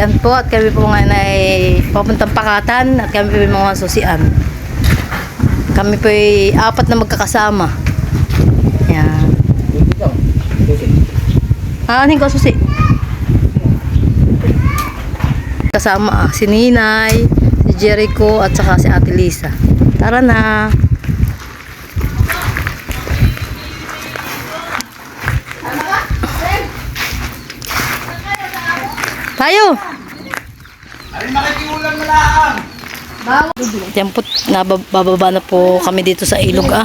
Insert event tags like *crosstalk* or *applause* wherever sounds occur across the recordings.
Yan po, at kami po ngayon ay papuntang Pakatan at kami po ay mga susian. Kami po ay apat na magkakasama. Yan. Ah, ano ko susi? Kasama ah, si Ninay, si Jericho at saka si Ate Lisa. Tara na. Tayo! Yan po, nabababa na po kami dito sa ilog ah.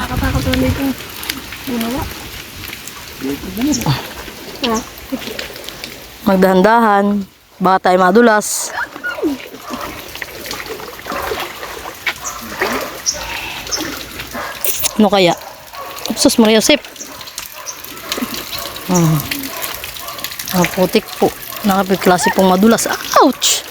Magdahan-dahan. Baka tayo madulas. Ano kaya? Sus, Maria Josep. Hmm. Ang putik po. Nakapit-klase pong madulas. Ouch!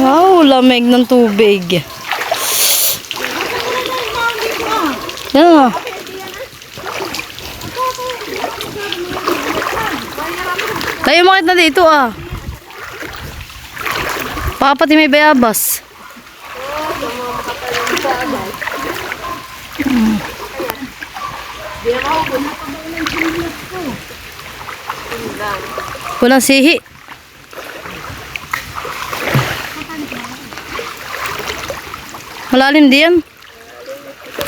Wow, lamig ng tubig. Yan na. Tayo makit na dito ah. Baka pati may bayabas. Walang sihi. Malalim din yan.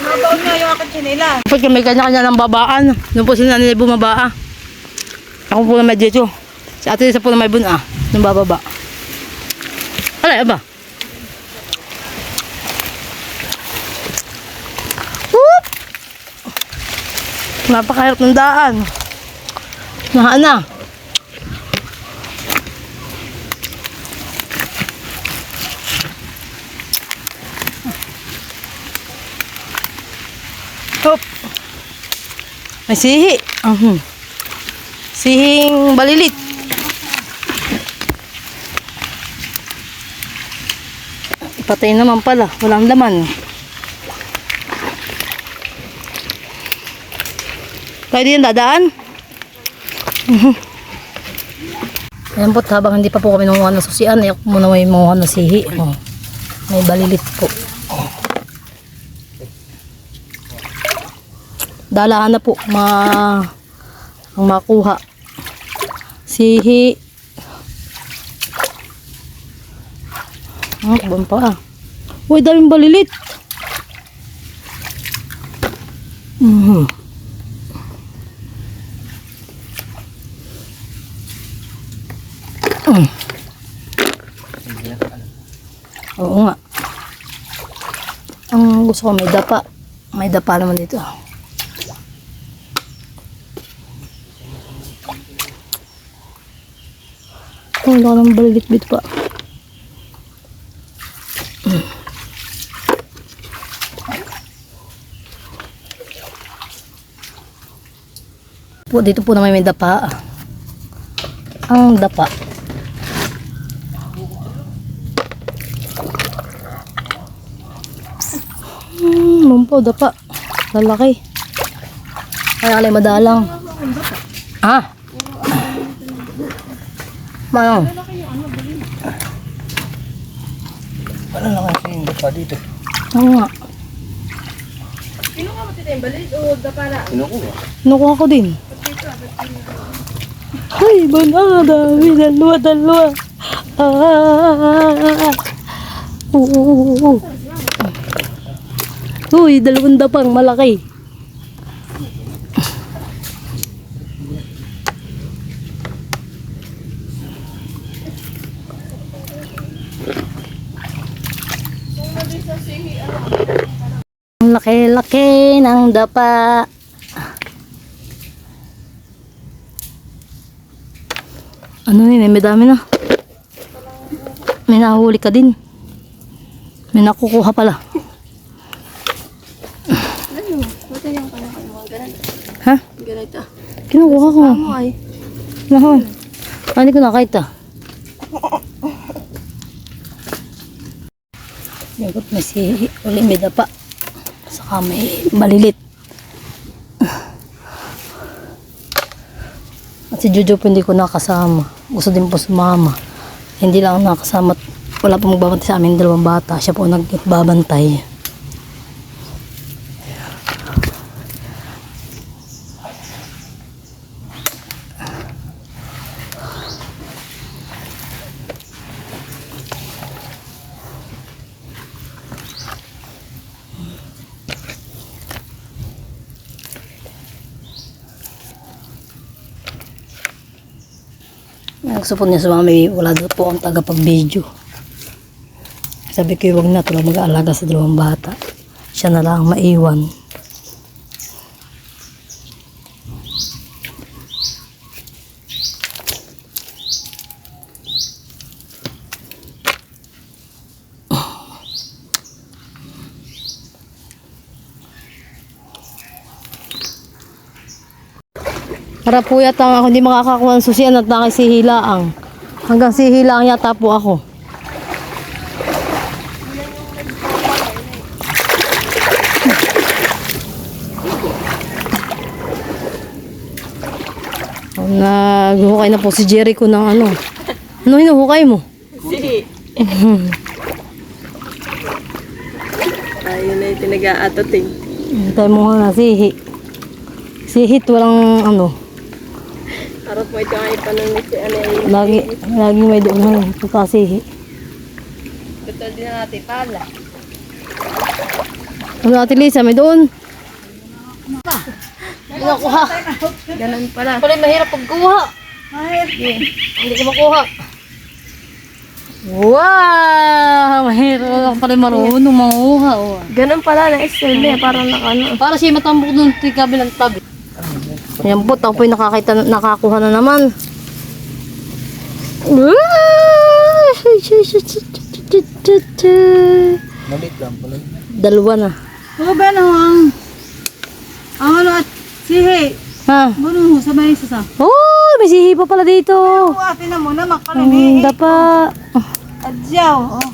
Nabaon nga yung akin chinila. Kapag may kanya-kanya ng babaan, doon po sila nila bumaba ah. Ako po na may dito. Si ate isa po na may bun ah. Nung bababa. Wala ba? Napakahirap ng daan. Nahaan na. Hop. May sihi. Ahun. Sihing balilit. Patay naman pala. Walang laman. Pwede yan dadaan? *laughs* Ayan po, habang hindi pa po kami nanguha ng susian, ay ako muna may manguha ng sihi. Oh. May balilit po. Dalahan na po ma ang makuha. Sihi. Ah, kubang pa ah. Uy, daming balilit. Mhm. Mm. Oo nga. Ang gusto ko may dapa. May dapa naman dito. Oh, wala ka nang balit-bit pa. Mm. Po, dito po naman may dapa. Ang dapa. Hmm, lumpo, dapa. Lalaki. Kaya kalay madalang. Ah. Manong. Ano na kasi yung pa dito? Oo nga. Kinuha ko. Nakuha ko din. Ay, banada. Dalawa, dalawa. Ah. Oo, oo, oo. Uy, dalawang dapang malaki. Ang laki-laki ng dapa. Ano yun, eh, may dami na. May nahuli ka din. May nakukuha pala. Ganito. Kinukuha ko. ay. Mahal. Ah, hindi ko nakita. Yagot may si uli may dapa. Saka may malilit. At si Jojo po hindi ko nakasama. Gusto din po sumama. Hindi lang nakasama. Wala po magbabantay sa amin dalawang bata. Siya po nagbabantay. Po niya sumama. eh, Wala daw po ang tagapag-video. Sabi ko, wag na. Tulad mag-aalaga sa dalawang bata. Siya na lang ang maiwan. Para po yata ako hindi makakakuha ng susian at nakisihilaang. Hanggang sihilaang yata po ako. Naghukay na po si Jericho ng ano. Ano hinuhukay mo? Si. *laughs* Ayun na yung tinaga-atoting. Tayo mo nga na, sihi. Sihit, walang ano. Harap mo ito ay panang si ano ay Lagi, lagi may doon ng pagkasihi. Betul din natin pala. Ano Ate Lisa, may doon? Hindi nakuha. Ganun pala. Pala mahirap pagkuha. Hindi ko makuha. Wow! Mahirap pala marunong manguha. Oh. Ganun pala na style niya. Parang nakano. Para siya matambok doon sa kabilang tabi. Ayan po, ako po'y nakakita, nakakuha na naman. Malit lang pala. Dalawa na. Oo ba no, ang... Ang ano at sihi. Ha? Ano mo, sabay sa sa. Oh, may sihi pa pala dito. Oo, ate na muna, Ang makalani. dapa. Adyaw. Oh.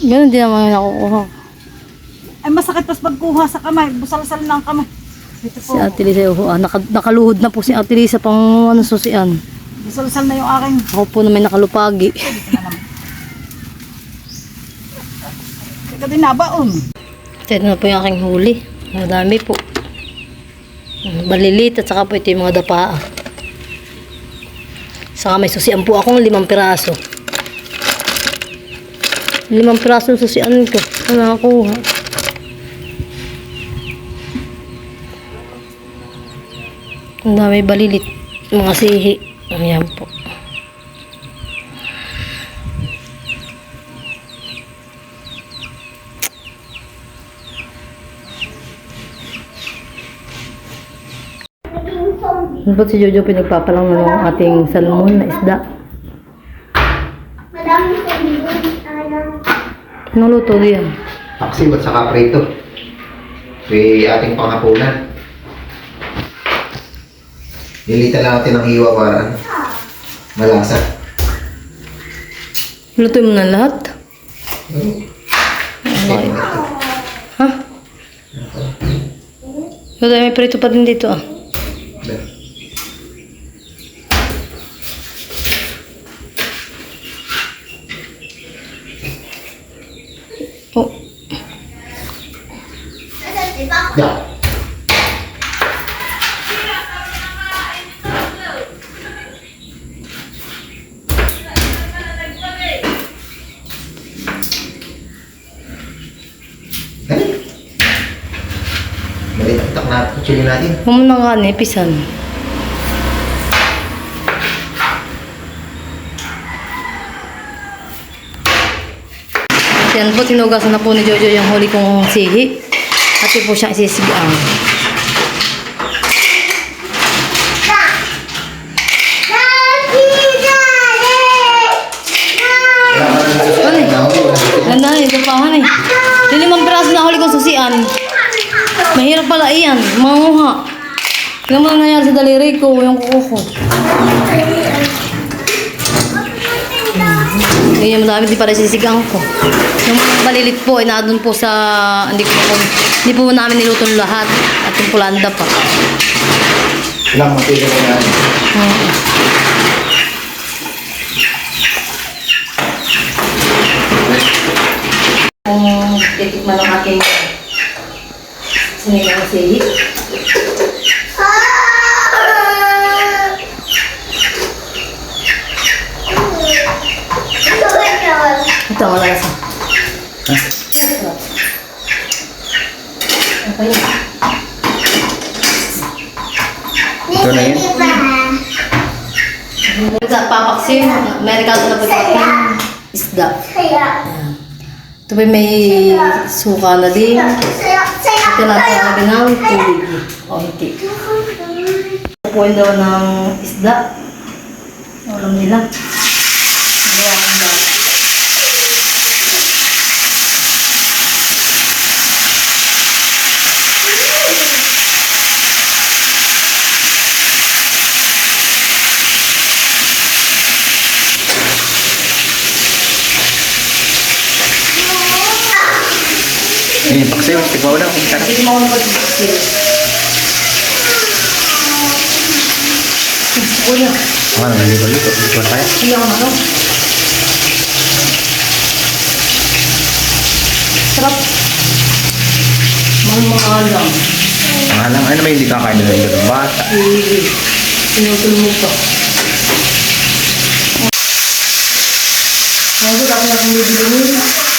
Ganun din naman yung nakukuha. Ay, masakit pas pagkuha sa kamay. Busal-sal ng kamay. Si. Ate Lisa, oh, ah, naka, nakaluhod na po si Ate Lisa pang ano susian. Busal-sal na yung aking. Ako po na may nakalupagi. Teka din nabaon. Ito na po yung aking huli. Madami po. Balilit at saka po ito yung mga dapaa. Saka may susian po akong limang piraso. Limang piraso yung susian ko. Ano nakakuha? Ang dami balilit. Mga sihi. Ayan po. Ba't si Jojo pinagpapalang ng ating salmon na isda? Anong luto diyan? Paksiw at saka prito. May ating panghapunan. Nilita lang natin ng hiwa para ano, malasa. Luto mo na lahat? Okay. Ha? Luto may prito pa din dito ah. Oh, Yeah. Natin. huwag mo na nga nipisan. Yan po, tinugasan na po ni Jojo yung huli kong sihi. At po siyang isisigaan. Eh? Ganda na yung dapahan eh. Yung limang piraso na huli kong susian. Mahirap pala iyan. Manguha. Tingnan mo ang nangyari sa daliri ko, yung kuko ko. Ganyan madami di para sisigang ko. Yung mga balilit po, na doon po sa, hindi ko po, hindi po namin nilutong lahat. At yung pulanda pa. Ilang matira na yan. Kung titikman ng aking sinigang sili. Ito, wala lasa. Apa yun? Ito na yun. Sa papaksin, may regalo na po sa akin. Isda. Ayan. Ito pa may suka na din. Ito lang talaga ng tubig. Hindi. Kukuhin daw ng isda. Alam nila. Ayan, ayan. Wala. Kung sarap. Hindi mo ako mag-isip. Kuya, Ano, nalito-lito. Ito tayo. hindi ako ano. Sarap. Mga mga alam. Ang alam, ano may hindi kakain na ng bata. Sinutulog pa. Ngayon, dami na akong bibigyan.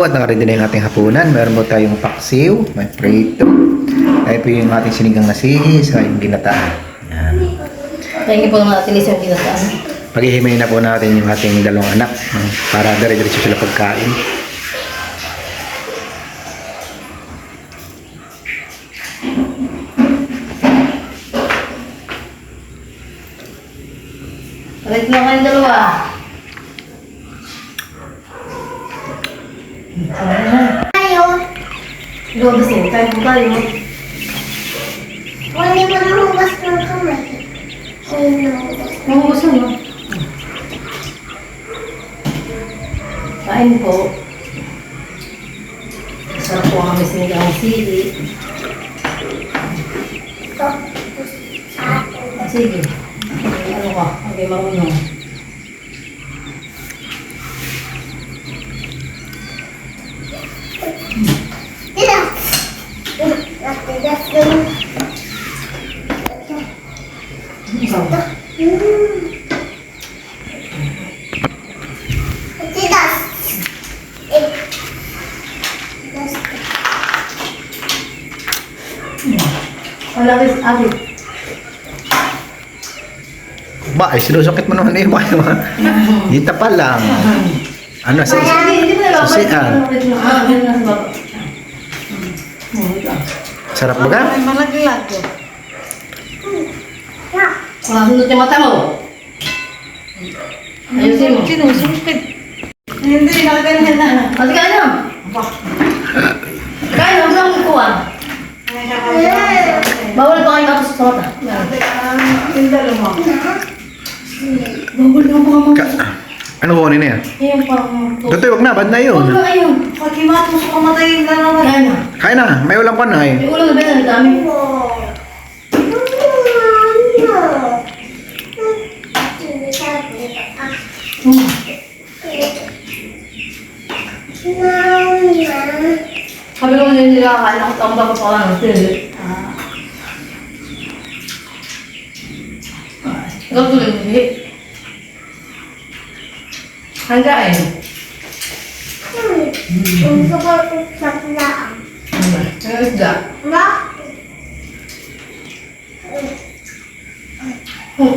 Po at nakaready na yung ating hapunan. Meron po tayong paksiw, may prito. Tayo po yung ating sinigang na sihis, yung ginataan. Yan. Thank you po naman natin isang ginataan. Paghihimayin na po natin yung ating dalawang anak para dire-diretso sila pagkain. Palit na kayong dalawa. Ikaw gusto mo, tayo po tayo. Ang gusto mo. Kain po. Sarap po kami sinigang sili. Sige. Ano ka? Okay, marunong. Ikaw. Wala rin ate. Ba, ay sinusukit mo naman mga Dita pa lang. Ano, sa Hindi, hindi Sarap ba ka? Malaglag. Wala yung mata mo. Ayusin mo. Sinusumpit. Hindi, nakaganyan na. Ate ka na. Kaya, huwag lang kukuha. Bawal kayo sa mata. Mo. Mga ano kunin na yan? Yung parang... Tutoy, wag na, bad na yun. Huwag na ayun. Pagkimat mo sa kamatay na naman. Kaya na. Kaya na, may ulam ka na eh. May ulo na ba yan? Ang dami. Sabi ko hindi nila kakain ako ang baka pa lang. Hindi. Ikaw tuloy, hindi. Hanggain. Ang isda. Hmm.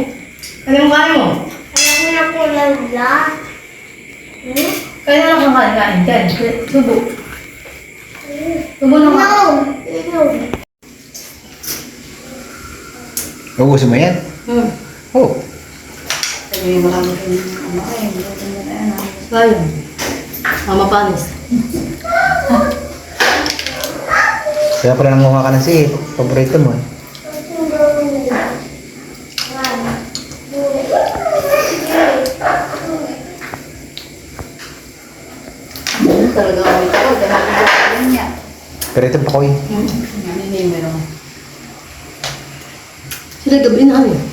Ano yung kain mo? Kaya na lang kang kain, kain. Subo. Subo na nga. Uuso mo yan? Hmm. Oh. Sayang. Mama panis. Kaya pala nanguha ka ng sihit. Paborito mo. eh. Talaga kami ito. Pero ito pa ko Sila gabi na ano.